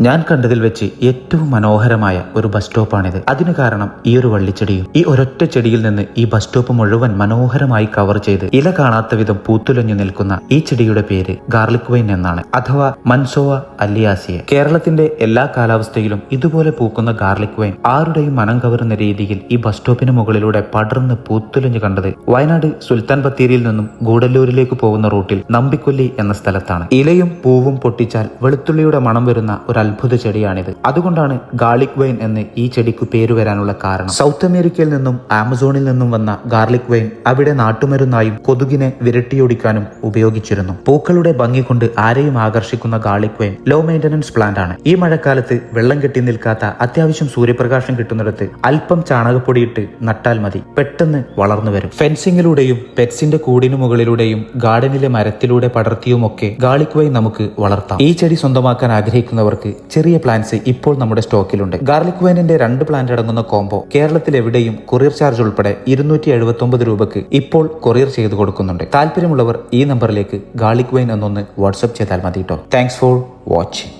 ഞാൻ കണ്ടതിൽ വെച്ച് ഏറ്റവും മനോഹരമായ ഒരു ബസ് സ്റ്റോപ്പാണിത് അതിന് കാരണം ഈ ഒരു വള്ളിച്ചെടിയും. ഈ ഒരൊറ്റ ചെടിയിൽ നിന്ന് ഈ ബസ് സ്റ്റോപ്പ് മുഴുവൻ മനോഹരമായി കവർ ചെയ്ത് ഇല കാണാത്ത വിധം പൂത്തുലഞ്ഞു നിൽക്കുന്ന ഈ ചെടിയുടെ പേര് ഗാർലിക് വൈൻ എന്നാണ്. അഥവാ മൻസോവ അല്ലിയാസിയ. കേരളത്തിന്റെ എല്ലാ കാലാവസ്ഥയിലും ഇതുപോലെ പൂക്കുന്ന ഗാർലിക് വൈൻ ആരുടെയും മനം കവരുന്ന രീതിയിൽ ഈ ബസ് സ്റ്റോപ്പിന് മുകളിലൂടെ പടർന്ന് പൂത്തുലഞ്ഞു കണ്ടത് വയനാട് സുൽത്താൻ ബത്തേരിയിൽ നിന്നും ഗൂഡല്ലൂരിലേക്ക് പോകുന്ന റൂട്ടിൽ നമ്പിക്കൊല്ലി എന്ന സ്ഥലത്താണ്. ഇലയും പൂവും പൊട്ടിച്ചാൽ വെളുത്തുള്ളിയുടെ മണം വരുന്ന ഒരു അത്ഭുത ചെടിയാണിത്. അതുകൊണ്ടാണ് ഗാർലിക് വൈൻ എന്ന് ഈ ചെടിക്ക് പേര് വരാനുള്ള കാരണം. സൗത്ത് അമേരിക്കയിൽ നിന്നും ആമസോണിൽ നിന്നും വന്ന ഗാർലിക് വൈൻ അവിടെ നാട്ടുമരുന്നായും കൊതുകിനെ വിരട്ടിയോടിക്കാനും ഉപയോഗിച്ചിരുന്നു. പൂക്കളുടെ ഭംഗി കൊണ്ട് ആരെയും ആകർഷിക്കുന്ന garlic vine low maintenance plant ആണ്. ഈ മഴക്കാലത്ത് വെള്ളം കെട്ടി നിൽക്കാത്ത അത്യാവശ്യം സൂര്യപ്രകാശം കിട്ടുന്നിടത്ത് അല്പം ചാണകപ്പൊടിയിട്ട് നട്ടാൽ മതി. പെട്ടെന്ന് വളർന്നു വരും. ഫെൻസിങ്ങിലൂടെയും പെറ്റ്സിന്റെ കൂടിനു മുകളിലൂടെയും ഗാർഡനിലെ മരത്തിലൂടെ പടർത്തിയുമൊക്കെ ഗാർലിക് വൈൻ നമുക്ക് വളർത്താം. ഈ ചെടി സ്വന്തമാക്കാൻ ആഗ്രഹിക്കുന്നവർക്ക് ചെറിയ പ്ലാന്റ്സ് ഇപ്പോൾ നമ്മുടെ സ്റ്റോക്കിലുണ്ട്. ഗാർലിക് വൈനിന്റെ രണ്ട് പ്ലാന്റ് അടങ്ങുന്ന കോംബോ കേരളത്തിൽ എവിടെയും കൊറിയർ ചാർജ് ഉൾപ്പെടെ ഇരുന്നൂറ്റി എഴുപത്തി രൂപക്ക് ഇപ്പോൾ കൊറിയർ ചെയ്തു കൊടുക്കുന്നുണ്ട്. താല്പര്യമുള്ളവർ ഈ നമ്പറിലേക്ക് ഗാർലിക് വൈൻ എന്നൊന്ന് വാട്സ്ആപ്പ് ചെയ്താൽ മതി കേട്ടോ താങ്ക്സ് ഫോർ വാച്ചിങ്